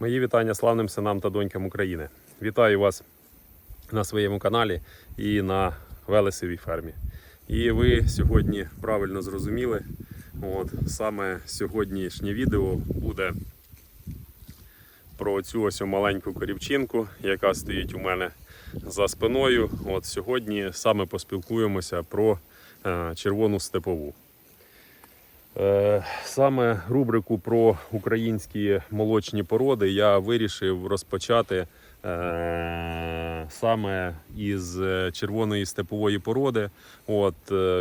Мої вітання славним синам та донькам України. Вітаю вас на своєму каналі і на Велесовій фермі. І ви сьогодні правильно зрозуміли. От, саме сьогоднішнє відео буде про цю ось маленьку корівчинку, яка стоїть у мене за спиною. От сьогодні саме поспілкуємося про е, червону степову. Е, Саме рубрику про українські молочні породи я вирішив розпочати е, саме із е, червоної степової породи. От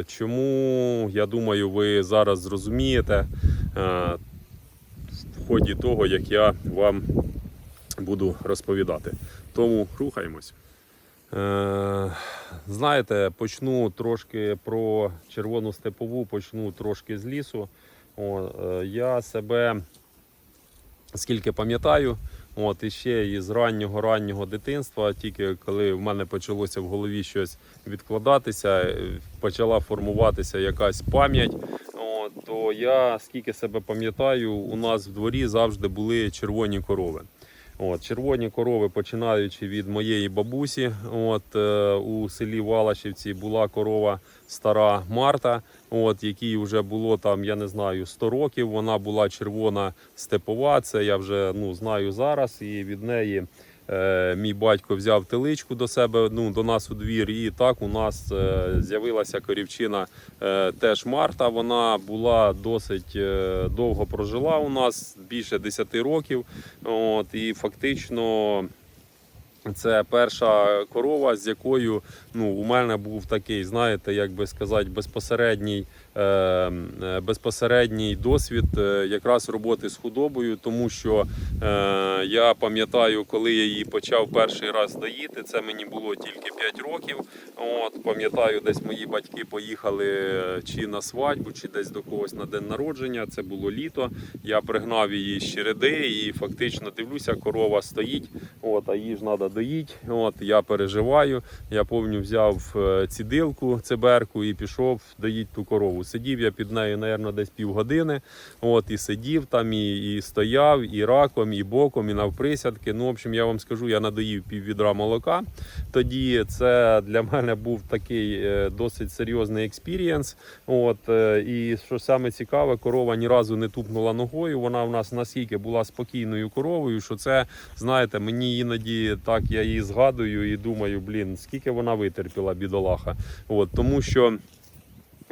чому я думаю, ви зараз зрозумієте в ході того, як я вам буду розповідати. Тому рухаємось. Е, знаєте, почну трошки про червону степову, почну трошки з лісу. О, е, я себе скільки пам'ятаю, от і ще із раннього раннього дитинства, тільки коли в мене почалося в голові щось відкладатися, е, почала формуватися якась пам'ять. То я скільки себе пам'ятаю, у нас в дворі завжди були червоні корови. От, червоні корови, починаючи від моєї бабусі, от, е, у селі Валашівці була корова стара Марта, от, якій вже було там, я не знаю, 100 років. Вона була червона степова. Це я вже ну, знаю зараз. І від неї мій батько взяв теличку до себе, ну, до нас у двір. І так у нас е, з'явилася корівчина е, теж Марта. Вона була досить е, довго прожила у нас, більше 10 років. От, і фактично. Це перша корова, з якою ну, у мене був такий, знаєте, як би сказати, безпосередній, е, е, безпосередній досвід е, якраз роботи з худобою, тому що е, я пам'ятаю, коли я її почав перший раз доїти, це мені було тільки 5 років. От, пам'ятаю, десь мої батьки поїхали е, чи на свадьбу, чи десь до когось на день народження. Це було літо. Я пригнав її з череди і фактично дивлюся, корова стоїть. От, а її ж треба доїть. От, я переживаю. Я повню взяв е, цідилку, циберку і пішов доїть ту корову. Сидів я під нею, мабуть, десь півгодини. От, і сидів там, і, і стояв, і раком, і боком, і навприсядки. Ну, в общем, я вам скажу, я надоїв пів відра молока. Тоді це для мене був такий е, досить серйозний експірієнс. От, е, і що саме цікаве, корова ні разу не тупнула ногою. Вона в нас настільки була спокійною коровою, що це, знаєте, мені іноді так я її згадую і думаю, блін, скільки вона витерпіла, бідолаха. От, тому що.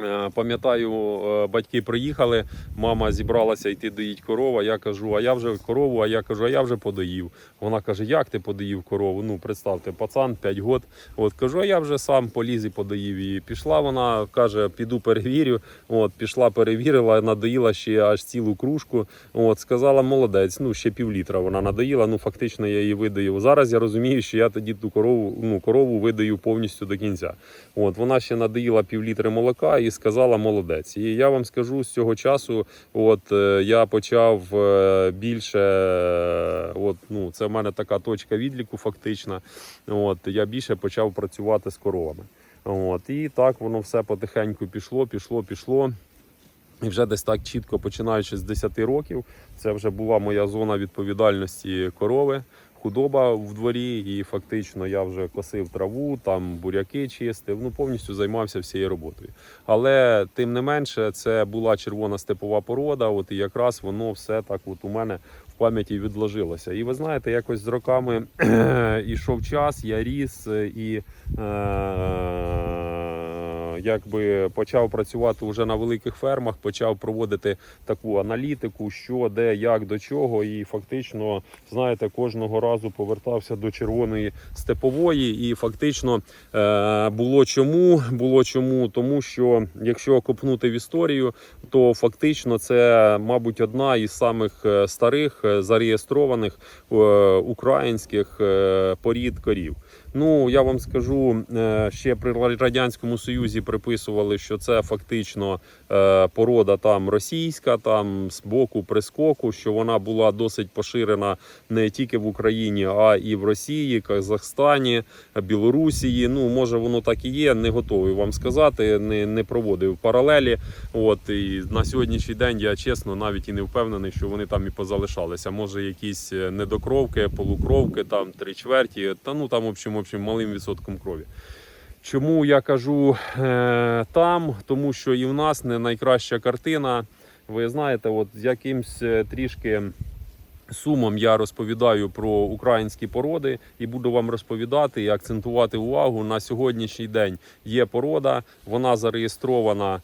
Е, Пам'ятаю, е, батьки приїхали, мама зібралася йти доїть корову. Я кажу, а я вже корову, а я кажу, а я вже подоїв. Вона каже, як ти подоїв корову? Ну, представте, пацан 5 років. От кажу, а я вже сам поліз і подоїв її. Пішла вона, каже, піду перевірю. От, пішла, перевірила, надоїла ще аж цілу кружку. От, сказала, молодець, ну ще півлітра вона надоїла. Ну, фактично я її видаю. Зараз я розумію, що я тоді ту корову, ну, корову видаю повністю до кінця. От, вона ще надоїла півлітри молока і сказала молодець. І я вам скажу з цього часу, от е, я почав е, більше, е, от, ну, це в мене така точка відліку, фактично. От, я більше почав працювати з коровами. От, і так воно все потихеньку пішло, пішло, пішло. І вже десь так чітко починаючи з 10 років, це вже була моя зона відповідальності корови, худоба в дворі, і фактично я вже косив траву, там буряки чистив, ну повністю займався всією роботою. Але тим не менше, це була червона степова порода, от і якраз воно все так от у мене в пам'яті відложилося. І ви знаєте, якось з роками ішов час, я ріс і. Е- якби почав працювати вже на великих фермах, почав проводити таку аналітику, що, де, як, до чого. І фактично, знаєте, кожного разу повертався до червоної степової. І фактично е, було чому? Було чому? Тому що якщо копнути в історію, то фактично це, мабуть, одна із самих е, старих е, зареєстрованих українських порід корів. Ну я вам скажу, е, ще при радянському союзі приписували, що це фактично е, порода там російська, там з боку прискоку, що вона була досить поширена не тільки в Україні, а і в Росії, Казахстані, Білорусії. Ну може воно так і є. Не готовий вам сказати, не, не проводив паралелі. От і на сьогоднішній день я чесно навіть і не впевнений, що вони там і позалишалися. Може, якісь е, недокровки, полукровки, там три чверті, та ну там в общем, общем, малим відсотком крові. Чому я кажу е, там? Тому що і в нас не найкраща картина. Ви знаєте, от якимсь е, трішки сумом я розповідаю про українські породи і буду вам розповідати і акцентувати увагу на сьогоднішній день. Є порода, вона зареєстрована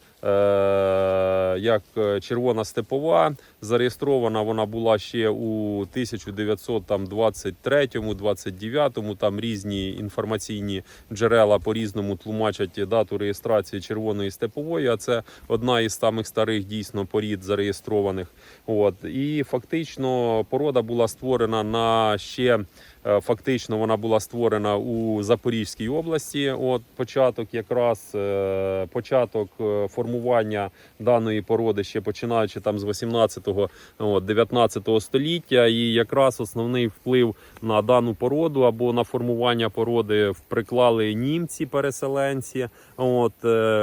як е, червона степова. Зареєстрована вона була ще у 1923-29, Там різні інформаційні джерела по-різному тлумачать дату реєстрації червоної степової. А це одна із самих старих дійсно порід зареєстрованих. От і фактично порода була створена на ще. Е, Фактично вона була створена у Запорізькій області. От початок, якраз е, початок е, формування даної породи, ще починаючи там з 18-го, от, 19 століття, і якраз основний вплив на дану породу або на формування породи приклали німці, переселенці. От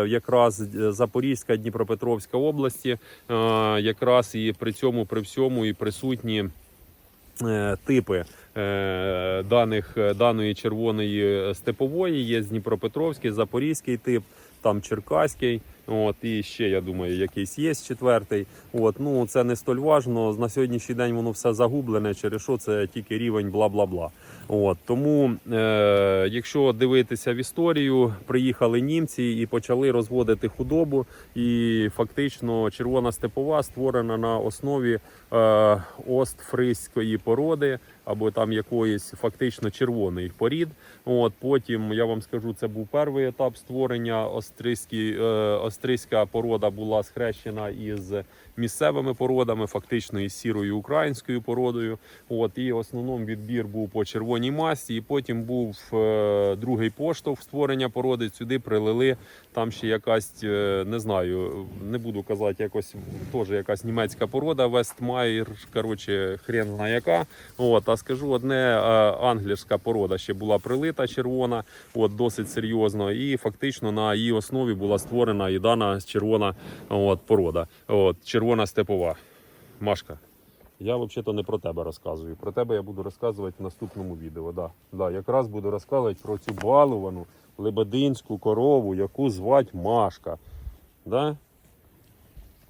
якраз Запорізька, Дніпропетровська області, якраз і при цьому, при всьому, і присутні типи е, даних е, даної червоної степової. Є Дніпропетровський, Запорізький тип, там Черкаський. От і ще я думаю, якийсь є четвертий. От ну це не столь важно. На сьогоднішній день воно все загублене. Через що це тільки рівень бла бла бла. От тому, е, якщо дивитися в історію, приїхали німці і почали розводити худобу. І фактично червона степова створена на основі е, остфриської породи або там якоїсь фактично червоний порід. От потім я вам скажу, це був перший етап створення. Остризькі, е, остризька порода була схрещена із місцевими породами, фактично із сірою українською породою. От і основному відбір був по червоній масті. І потім був е, другий поштовх створення породи. Сюди прилили там ще якась, е, не знаю, не буду казати, якось теж якась німецька порода, Вестмайер, коротше, хрен зна яка. От, а скажу одне, е, англійська порода ще була прилита червона, от, досить серйозно. І фактично на її основі була створена і дана червона от, порода. От, червона степова. Машка. Я взагалі не про тебе розказую. Про тебе я буду розказувати в наступному відео. Да. Да, якраз буду розказувати про цю балувану лебединську корову, яку звать Машка. Да?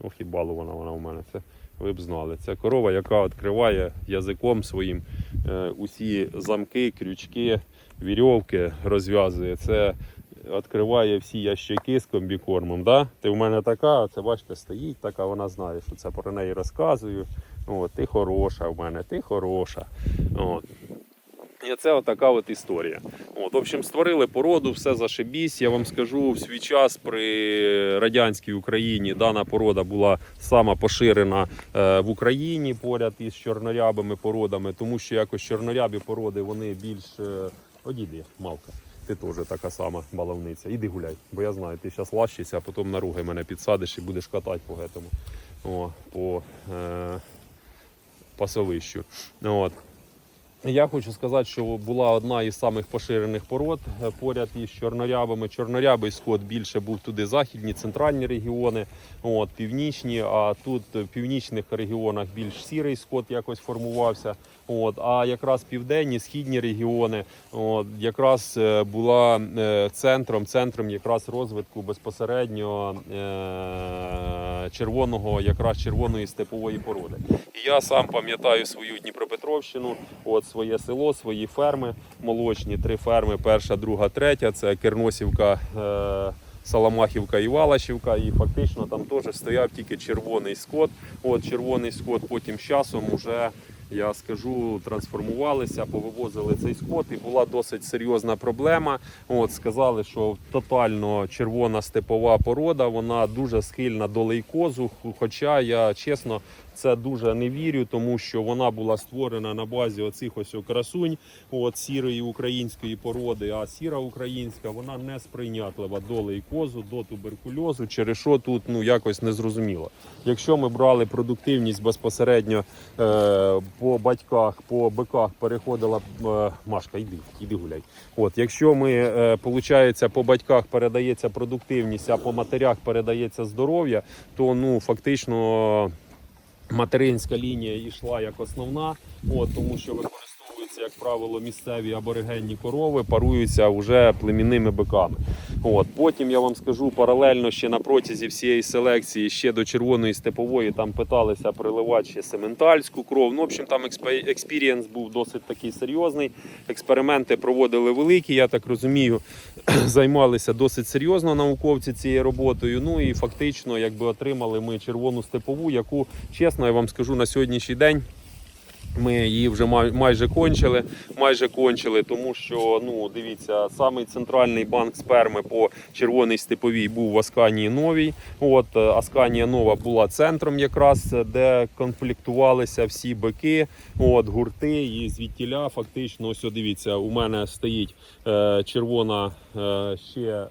Ох і балувана вона у мене. Це ви б знали. Це корова, яка відкриває язиком своїм е, усі замки, крючки, вірьовки розв'язує. Це відкриває всі ящики з комбікормом. Да? Ти в мене така, це бачите, стоїть така, вона знає, що це про неї розказую. О, ти хороша в мене, ти хороша. От. І це отака от історія. От, в общем, створили породу, все зашибісь. Я вам скажу, в свій час при радянській Україні дана порода була сама поширена е, в Україні поряд із чорнорябими породами, тому що якось чорнорябі породи вони більш. Е, одіди, мавка. Ти теж така сама баловниця. Іди гуляй, бо я знаю, ти зараз лащишся, а потім на руги мене підсадиш і будеш катати по этому. О, по е, пасовищу. От. Я хочу сказати, що була одна із самих поширених пород е, поряд із чорнорябами. Чорнорябий скот більше був туди західні, центральні регіони, от, північні, а тут в північних регіонах більш сірий скот якось формувався. От, а якраз південні, східні регіони от, якраз е, була е, центром, центром якраз розвитку безпосередньо е, червоного, якраз червоної степової породи. І я сам пам'ятаю свою Дніпропетровщину, от своє село, свої ферми молочні, три ферми, перша, друга, третя. Це Керносівка. Е, Саламахівка і Валашівка, і фактично там теж стояв тільки червоний скот. От червоний скот потім з часом уже я скажу, трансформувалися, повивозили цей скот, і була досить серйозна проблема. От сказали, що тотально червона степова порода, вона дуже схильна до лейкозу. Хоча я чесно це дуже не вірю, тому що вона була створена на базі оцих ось красунь, от сірої української породи. А сіра українська вона не сприйнятлива до лейкозу, до туберкульозу, через що тут ну якось не зрозуміло. Якщо ми брали продуктивність безпосередньо е, по батьках, по биках переходила е, Машка, йди, йди гуляй. От, якщо ми, е, получається, по батьках передається продуктивність, а по матерях передається здоров'я, то ну фактично материнська лінія йшла як основна, от, тому що як правило, місцеві аборигенні корови, паруються вже племінними биками. От. Потім я вам скажу паралельно ще на протязі всієї селекції, ще до червоної степової, там питалися приливати сементальську кров. Ну, в общем, там експірієнс був досить такий серйозний. Експерименти проводили великі, я так розумію, займалися досить серйозно науковці цією роботою. Ну і фактично, якби отримали ми червону степову, яку, чесно, я вам скажу, на сьогоднішній день. Ми її вже майже кончили, майже кончили, тому що ну дивіться, самий центральний банк сперми по червоній степовій був в Асканії Новій. От е, Асканія Нова була центром, якраз де конфліктувалися всі бики, от гурти, і звідтіля фактично, ось дивіться, у мене стоїть е, червона е, ще е,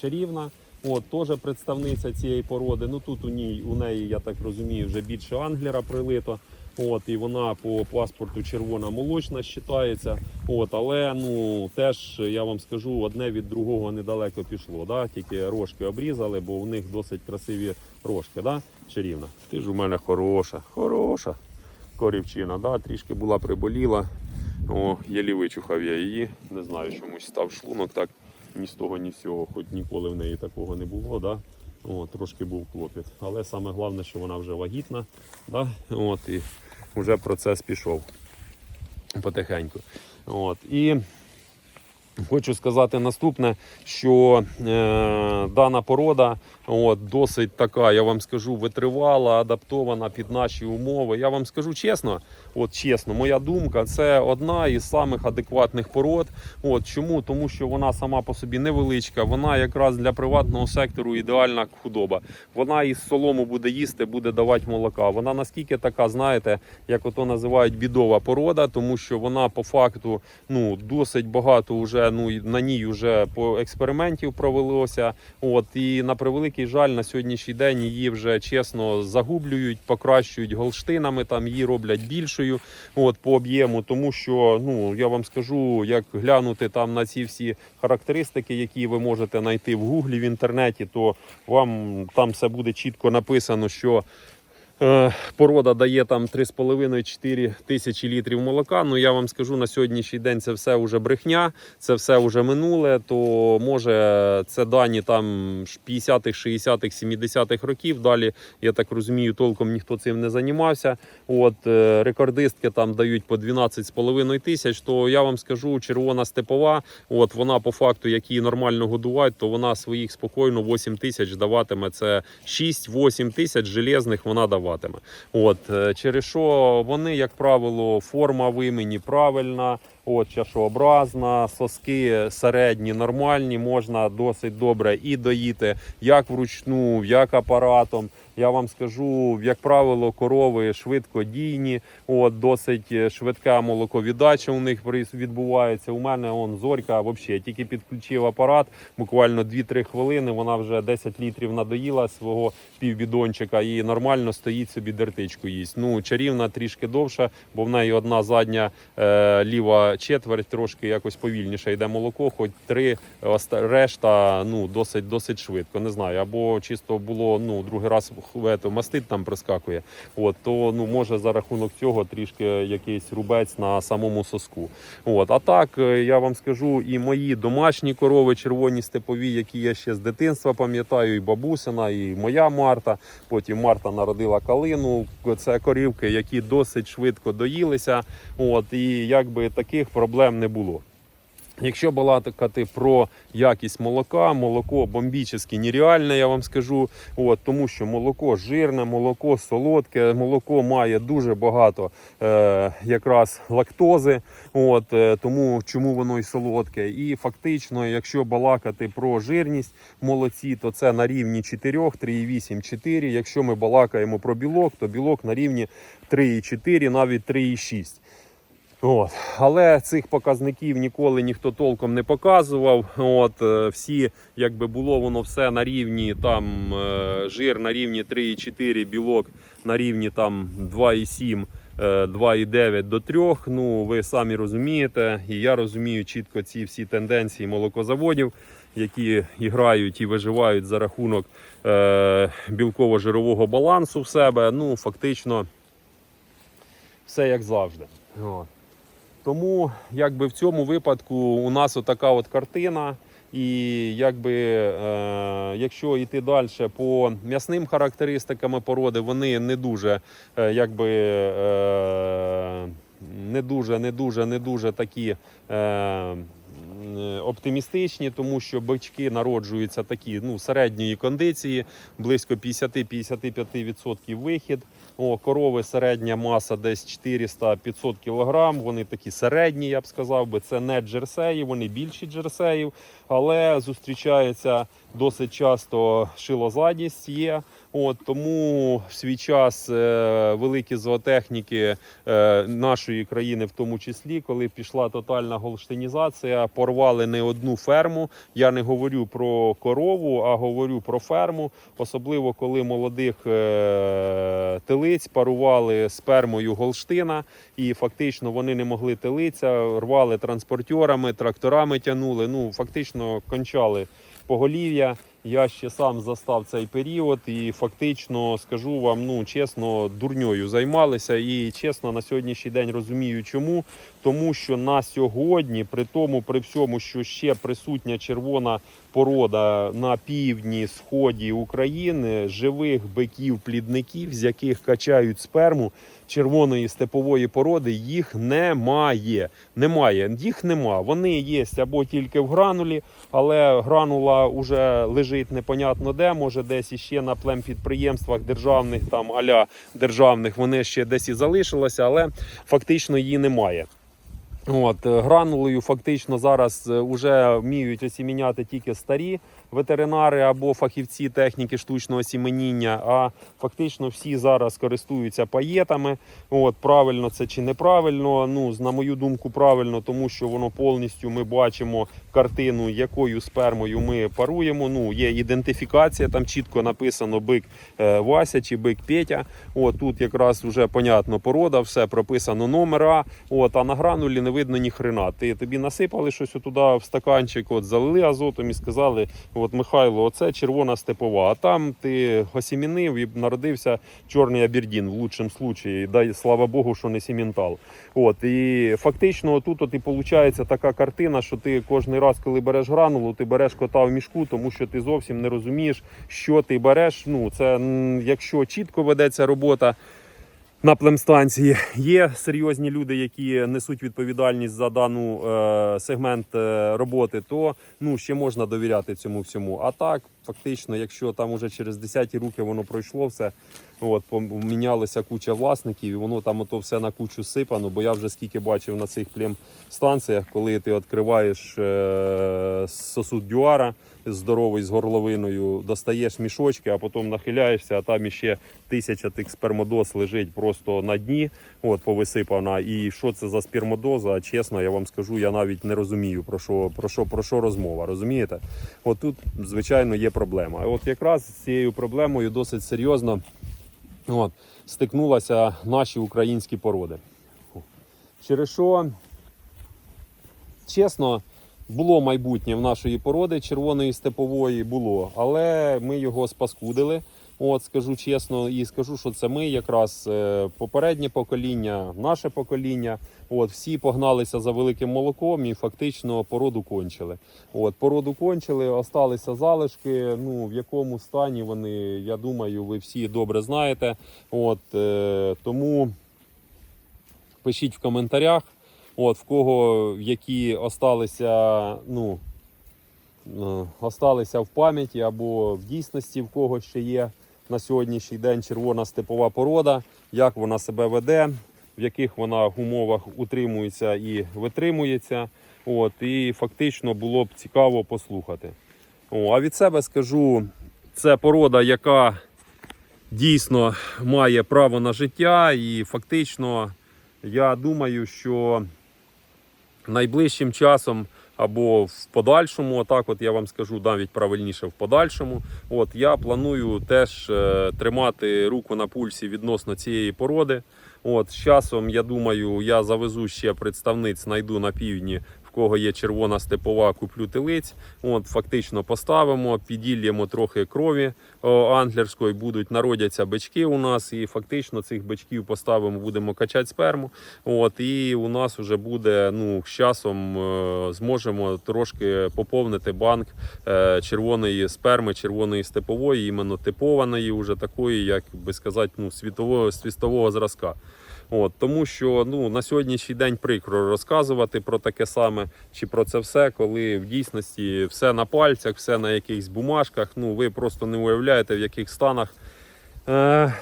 чарівна. От, теж представниця цієї породи. Ну тут у ній у неї, я так розумію, вже більше англера прилито. От, і вона по паспорту червона молочна вважається. От, але ну теж я вам скажу, одне від другого недалеко пішло. Да? Тільки рожки обрізали, бо в них досить красиві рожки. Да? Чарівна. Ти ж у мене хороша, хороша корівчина. Да? Трішки була приболіла. О, єлі вичухав я її. Не знаю, чомусь став шлунок так ні з того, ні з цього, хоч ніколи в неї такого не було. Да? О, трошки був клопіт. Але саме головне, що вона вже вагітна. Да? От, і вже процес пішов потихеньку. От. І хочу сказати наступне, що е, дана порода от, досить така, я вам скажу, витривала, адаптована під наші умови. Я вам скажу чесно, от чесно, моя думка, це одна із самих адекватних пород. От чому? Тому що вона сама по собі невеличка, вона якраз для приватного сектору ідеальна худоба. Вона із солому буде їсти, буде давати молока. Вона наскільки така, знаєте, як ото називають бідова порода, тому що вона по факту ну досить багато вже ну на ній вже по експериментів провелося. От і на превеликий жаль, на сьогоднішній день її вже чесно загублюють, покращують голштинами. Там її роблять більшою. От по об'єму, тому що ну я вам скажу, як глянути там на ці всі характеристики, які ви можете знайти в гуглі в інтернеті, то вам там все буде чітко написано, що. Е, Порода дає там 3,5-4 тисячі літрів молока. Ну я вам скажу на сьогоднішній день це все вже брехня, це все вже минуле. То може це дані там 50-х, 60-х, 70-х років. Далі я так розумію, толком ніхто цим не займався. От е, рекордистки там дають по 12,5 тисяч. То я вам скажу, червона степова. От вона по факту, як її нормально годувати, то вона своїх спокійно 8 тисяч даватиме. Це 6-8 тисяч железних вона даватиме. От е, через що вони, як правило, форма в імені правильна. От чашообразна, соски середні, нормальні, можна досить добре і доїти як вручну, як апаратом. Я вам скажу, як правило, корови швидкодійні, от досить е, швидка молоковіддача у них відбувається. У мене он зорька, взагалі, тільки підключив апарат, буквально 2-3 хвилини. Вона вже 10 літрів надоїла свого півбідончика і нормально стоїть собі дертичку їсть. Ну чарівна трішки довша, бо в неї одна задня е, ліва четверть трошки якось повільніше йде молоко, хоч три решта ну досить досить швидко. Не знаю, або чисто було ну другий раз ето, мастит там прискакує. От то ну може за рахунок цього трішки якийсь рубець на самому соску. От а так е, я вам скажу, і мої домашні корови, червоні степові, які я ще з дитинства пам'ятаю, і бабусина, і моя Марта. Потім Марта народила калину. Це корівки, які досить швидко доїлися. От і якби таких проблем не було. Якщо балакати про якість молока, молоко бомбічне нереальне, я вам скажу. От, тому що молоко жирне, молоко солодке, молоко має дуже багато е, якраз лактози. От, е, тому чому воно і солодке. І фактично, якщо балакати про жирність в молоці, то це на рівні 4, 3,8, 4. Якщо ми балакаємо про білок, то білок на рівні 3,4, навіть 3,6. От. Але цих показників ніколи ніхто толком не показував. От, е, всі, якби було воно все на рівні там е, жир на рівні 3,4, білок на рівні там 2,7. е, 2,9 до 3, ну ви самі розумієте, і я розумію чітко ці всі тенденції молокозаводів, які грають і виживають за рахунок е, білково-жирового балансу в себе. Ну, фактично, все як завжди. От. Тому якби в цьому випадку у нас отака от картина. І якби е, якщо йти далі по м'ясним характеристиками породи, вони не дуже е, якби е, не дуже, не дуже, не дуже такі. Е, Оптимістичні, тому що бички народжуються такі ну, середньої кондиції, близько 50-55% вихід. О, корови середня маса десь 400-500 кг. Вони такі середні, я б сказав би. Це не джерсеї, вони більші джерсеїв, але зустрічається досить часто шилозадість є. От тому в свій час е, великі зоотехніки е, нашої країни, в тому числі, коли пішла тотальна голштинізація, порвали не одну ферму. Я не говорю про корову, а говорю про ферму, особливо коли молодих е, телиць парували спермою Голштина, і фактично вони не могли телиця, рвали транспортерами, тракторами тягнули. Ну фактично кончали поголів'я. Я ще сам застав цей період і фактично скажу вам, ну чесно, дурньою займалися. І чесно, на сьогоднішній день розумію, чому. Тому що на сьогодні, при тому, при всьому, що ще присутня червона порода на півдні сході України, живих биків-плідників, з яких качають сперму червоної степової породи, їх немає. Немає, їх нема. Вони є або тільки в гранулі, але гранула вже лежить непонятно де, може десь іще на племпідприємствах державних, там аля державних, вони ще десь і залишилися, але фактично її немає. От, е, гранулою фактично зараз вже вміють осіміняти тільки старі ветеринари або фахівці техніки штучного сіменіння, а фактично всі зараз користуються паєтами. От, правильно це чи неправильно. Ну, на мою думку, правильно, тому що воно повністю ми бачимо картину, якою спермою ми паруємо. Ну, є ідентифікація, там чітко написано бик е, Вася чи бик Петя. От, тут якраз вже понятно порода, все прописано номера. От, а на гранулі не видно ні хрена. Ти тобі насипали щось туди в стаканчик, от залили азотом і сказали: от Михайло, оце червона степова. А там ти осімінив і народився чорний абердін в лучшому случаї. Дай слава Богу, що не сіментал. От і фактично тут от і виходить така картина, що ти кожен раз, коли береш гранулу, ти береш кота в мішку, тому що ти зовсім не розумієш, що ти береш. Ну це якщо чітко ведеться робота. На племстанції є серйозні люди, які несуть відповідальність за дану е, сегмент е, роботи, то ну ще можна довіряти цьому всьому. А так, фактично, якщо там уже через 10 руки воно пройшло все, от помінялася куча власників, і воно там ото все на кучу сипано. Бо я вже скільки бачив на цих племстанціях, коли ти відкриваєш е, сосуд дюара здоровий з горловиною, достаєш мішочки, а потім нахиляєшся, а там іще тисяча тих спермодоз лежить просто на дні, от повисипана. І що це за спермодоза? Чесно, я вам скажу, я навіть не розумію про що, про що, про що розмова. Розумієте? От тут, звичайно, є проблема. От якраз з цією проблемою досить серйозно от, стикнулися наші українські породи. Через що, чесно, було майбутнє в нашої породи червоної степової було, але ми його спаскудили. От скажу чесно, і скажу, що це ми якраз е, попереднє покоління, наше покоління. От всі погналися за великим молоком і фактично породу кончили. От породу кончили, осталися залишки. Ну в якому стані вони, я думаю, ви всі добре знаєте. От е, тому пишіть в коментарях. От, в кого які осталися, ну, е, осталися в пам'яті або в дійсності, в кого ще є на сьогоднішній день червона степова порода, як вона себе веде, в яких вона умовах утримується і витримується. От, і фактично було б цікаво послухати. О, а від себе скажу, це порода, яка дійсно має право на життя, і фактично я думаю, що найближчим часом або в подальшому, отак от я вам скажу навіть правильніше в подальшому. От я планую теж е, тримати руку на пульсі відносно цієї породи. От з часом, я думаю, я завезу ще представниць, знайду на півдні. В кого є червона степова, куплю телиць. От фактично поставимо, піділємо трохи крові о, англерської, будуть народяться бички у нас, і фактично цих бичків поставимо, будемо качати сперму. От і у нас вже буде ну з часом е, зможемо трошки поповнити банк е, червоної сперми, червоної степової, іменно типованої, уже такої, як би сказати, ну світового свістового зразка. От, тому що ну, на сьогоднішній день прикро розказувати про таке саме чи про це все, коли в дійсності все на пальцях, все на якихось бумажках. Ну, ви просто не уявляєте, в яких станах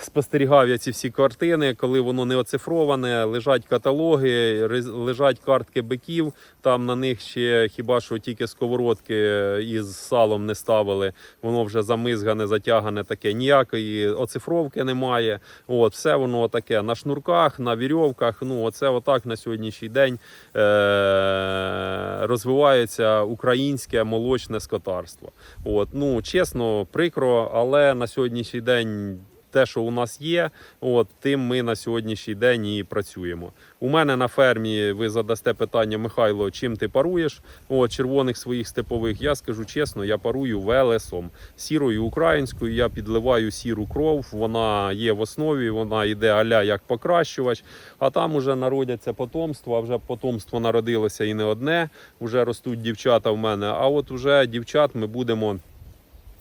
спостерігав я ці всі картини, коли воно не оцифроване, лежать каталоги, лежать картки биків. Там на них ще хіба що тільки сковородки із салом не ставили. Воно вже замизгане, затягане таке. Ніякої оцифровки немає. От, все воно таке на шнурках, на вірьовках. Ну, оце отак на сьогоднішній день е- розвивається українське молочне скотарство. От, ну, чесно, прикро, але на сьогоднішній день. Те, що у нас є, от тим ми на сьогоднішній день і працюємо. У мене на фермі ви задасте питання, Михайло, чим ти паруєш? От червоних своїх степових. Я скажу чесно, я парую велесом сірою українською. Я підливаю сіру кров. Вона є в основі, вона йде аля як покращувач. А там уже народяться потомство. А вже потомство народилося і не одне. Вже ростуть дівчата в мене. А от уже дівчат ми будемо.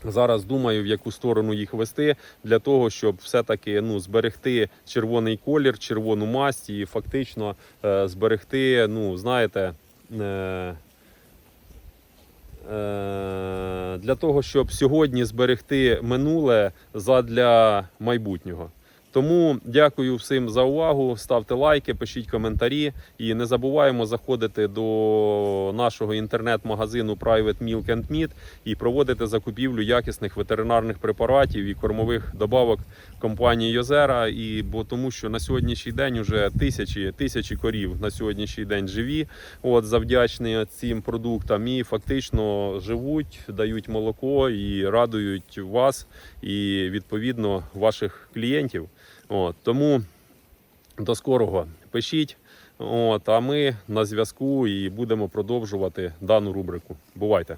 Зараз думаю, в яку сторону їх вести для того, щоб все-таки ну, зберегти червоний колір, червону масть і фактично е, зберегти, ну, знаєте, е, е, для того, щоб сьогодні зберегти минуле задля майбутнього. Тому дякую всім за увагу. Ставте лайки, пишіть коментарі і не забуваємо заходити до нашого інтернет-магазину Private Milk and Meat і проводити закупівлю якісних ветеринарних препаратів і кормових добавок компанії Йозера. І бо тому, що на сьогоднішній день вже тисячі тисячі корів на сьогоднішній день живі. От завдячні цим продуктам і фактично живуть, дають молоко і радують вас і відповідно ваших клієнтів. От, тому до скорого пишіть. От, а ми на зв'язку і будемо продовжувати дану рубрику. Бувайте!